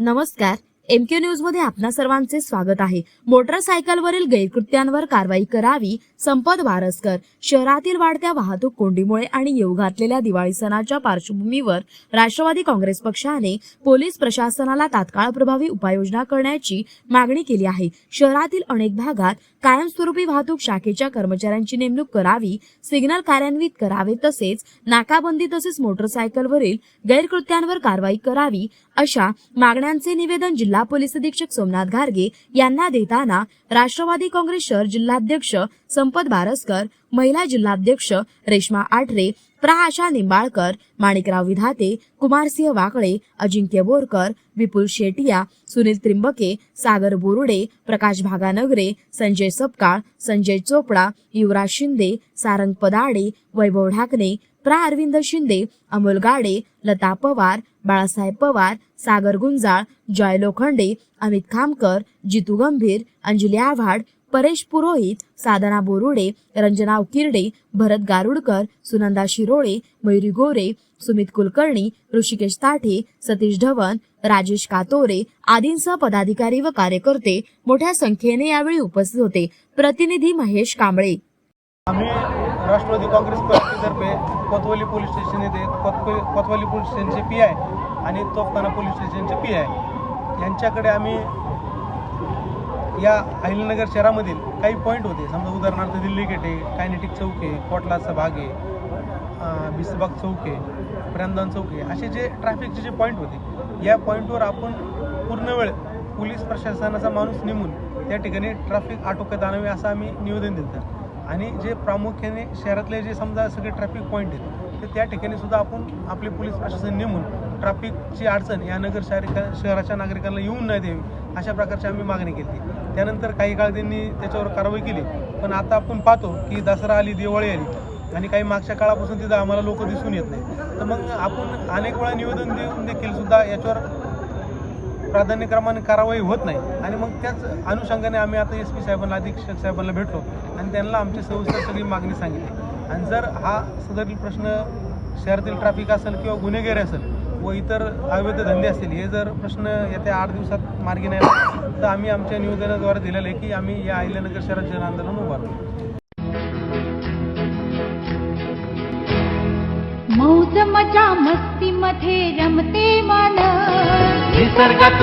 Namaskar. M के न्यूजमध्ये आपणा सर्वांचे स्वागत आहे. मोटरसायकलवरील गैरकृत्यांवर कारवाई करावी संपत वारसकर. शहरातील वाढत्या वाहतूक कोंडीमुळे आणि येऊ घातलेल्या दिवाळी सणाच्या पार्श्वभूमीवर राष्ट्रवादी काँग्रेस पक्षाने पोलीस प्रशासनाला तात्काळ प्रभावी उपाययोजना करण्याची मागणी केली आहे. शहरातील अनेक भागात कायमस्वरूपी वाहतूक शाखेच्या कर्मचाऱ्यांची नेमणूक करावी सिग्नल कार्यान्वित करावे तसेच नाकाबंदी तसेच मोटरसायकलवरील गैरकृत्यांवर कारवाई करावी अशा मागण्यांचे निवेदन जिल्हा पोलीस अधीक्षक सोमनाथ घारगे यांना देताना राष्ट्रवादी काँग्रेस शहर जिल्हाध्यक्ष संपत बारसकर महिला जिल्हाध्यक्ष रेश्मा आठरे प्रा आशा निंबाळकर माणिकराव विधाते कुमारसिंह वाकळे अजिंक्य बोरकर विपुल शेटिया सुनील त्रिंबके सागर बोरुडे प्रकाश भागानगरे संजय सपकाळ संजय चोपडा युवराज शिंदे सारंग पदाडे वैभव ढाकणे प्रा अरविंद शिंदे अमोल गाडे लता पवार बाळासाहेब पवार सागर गुंजाळ जॉय लोखंडे अमित खामकर जितू गंभीर अंजली आव्हाड परेश पुरोहित साधना बोरुडे रंजना उकिरडे भरत गारुडकर सुनंदा शिरोळे मयुरी गोरे सुमित कुलकर्णी ऋषिकेश ताठे सतीश धवन राजेश कातोरे आदींसह पदाधिकारी व कार्यकर्ते मोठ्या संख्येने यावेळी उपस्थित होते. प्रतिनिधी महेश कांबळे. आम्ही राष्ट्रवादी काँग्रेस पार्टीतर्फे कोतवाली पोलीस स्टेशन येथे कोतवाली कोतवाली पोलीस स्टेशनचे पी आय आणि तोफखाना पोलीस स्टेशनचे पी आय यांच्याकडे आम्ही या अहिलनगर शहरामधील काही पॉईंट होते. समजा उदाहरणार्थ दिल्ली गेट आहे कायनेटिक चौक आहे कोटलाचा भाग आहे बिसबाग चौक आहे प्रेमदान चौक आहे. असे जे ट्रॅफिकचे जे पॉईंट होते या पॉईंटवर आपण पूर्ण वेळ पोलीस प्रशासनाचा माणूस नेमून त्या ठिकाणी ट्रॅफिक आटोक्यात आणावे असं आम्ही निवेदन दिलं. आणि जे प्रामुख्याने शहरातले जे समजा सगळे ट्रॅफिक पॉईंट आहेत तर त्या ठिकाणी सुद्धा आपण आपले पोलीस प्रशासन नेमून ट्रॅफिकची अडचण या नगर शहरिका शहराच्या नागरिकांना येऊन नाही द्यावी अशा प्रकारची आम्ही मागणी केली. त्यानंतर काही काळ त्यांनी त्याच्यावर कारवाई केली. पण आता आपण पाहतो की दसरा आली दिवाळी आली आणि काही मागच्या काळापासून तिथं आम्हाला लोक दिसून येत नाही. तर मग आपण अनेक वेळा निवेदन देऊन देखील सुद्धा याच्यावर प्राधान्यक्रमाने कारवाई होत नाही. आणि मग त्याच अनुषंगाने आम्ही आता एस पी साहेबांना अधीक्षक साहेबांना भेटलो. आणि त्यांना आमची सविस्तर सगळी मागणी सांगितली. आणि जर हा सदरील प्रश्न शहरातील ट्रॅफिक असेल किंवा गुन्हेगारी असेल व इतर अवैध धंदे असतील हे जर प्रश्न येत्या आठ दिवसात मार्गी नाही आले, तर आम्ही आमच्या निवेदनाद्वारे दिलेलं आहे की आम्ही या अहिल्यानगर शहरात जन आंदोलन उभारतो मौज मजा मस्ती मध्ये रमते मन निसर्गात